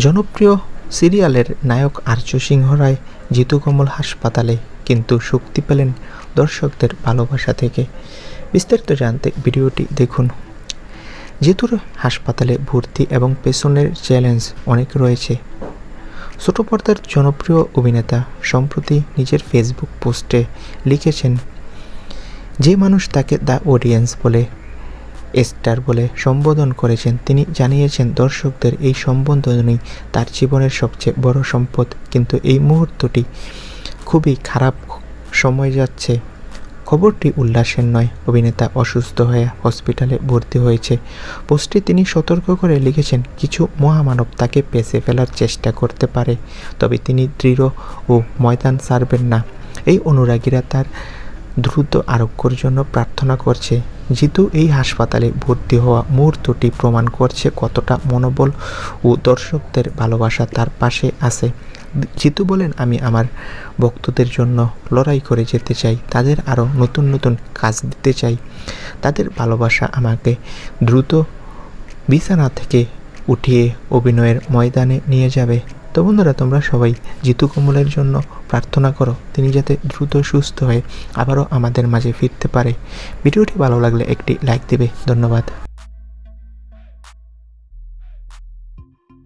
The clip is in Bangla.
জনপ্রিয় সিরিয়ালের নায়ক আর্য সিংহ রায় জিতু কমল হাসপাতালে কিন্তু শক্তি পেলেন দর্শকদের ভালোবাসা থেকে। বিস্তারিত জানতে ভিডিওটি দেখুন। জিতুর হাসপাতালে ভর্তি এবং পেছনের চ্যালেঞ্জ অনেক রয়েছে। ছোট পর্দার জনপ্রিয় অভিনেতা সম্প্রতি নিজের ফেসবুক পোস্টে লিখেছেন, যে মানুষ তাকে দ্য অডিয়েন্স বলে স্টার বলে সম্বোধন করেছেন। তিনি জানিয়েছেন, দর্শকদের এই সম্বোধনই তার জীবনের সবচেয়ে বড় সম্পদ। কিন্তু এই মুহূর্তটি খুবই খারাপ সময় যাচ্ছে। খবরটি উল্লাসের নয়, অভিনেতা অসুস্থ হয়ে হসপিটালে ভর্তি হয়েছে। পোস্টে তিনি সতর্ক করে লিখেছেন, কিছু মহামানব তাকে পেছে ফেলার চেষ্টা করতে পারে, তবে তিনি দৃঢ় ও ময়দান সারবেন না। এই অনুরাগীরা তার দ্রুত আরোগ্যর জন্য প্রার্থনা করছে। জিতু এই হাসপাতালে ভর্তি হওয়া মুহূর্তটি প্রমাণ করছে কতটা মনোবল ও দর্শকদের ভালোবাসা তার পাশে আছে। জিতু বলেন, আমি আমার ভক্তদের জন্য লড়াই করে যেতে চাই, তাদের আরও নতুন নতুন কাজ দিতে চাই। তাদের ভালোবাসা আমাকে দ্রুত বিছানা থেকে উঠিয়ে অভিনয়ের ময়দানে নিয়ে যাবে। তো বন্ধুরা, তোমরা সবাই জিতু কমলের জন্য প্রার্থনা করো। তিনি যাতে দ্রুত সুস্থ হয়ে আবারও আমাদের মাঝে ফিরতে পারে। ভিডিওটি ভালো লাগলে একটি লাইক দেবে। ধন্যবাদ।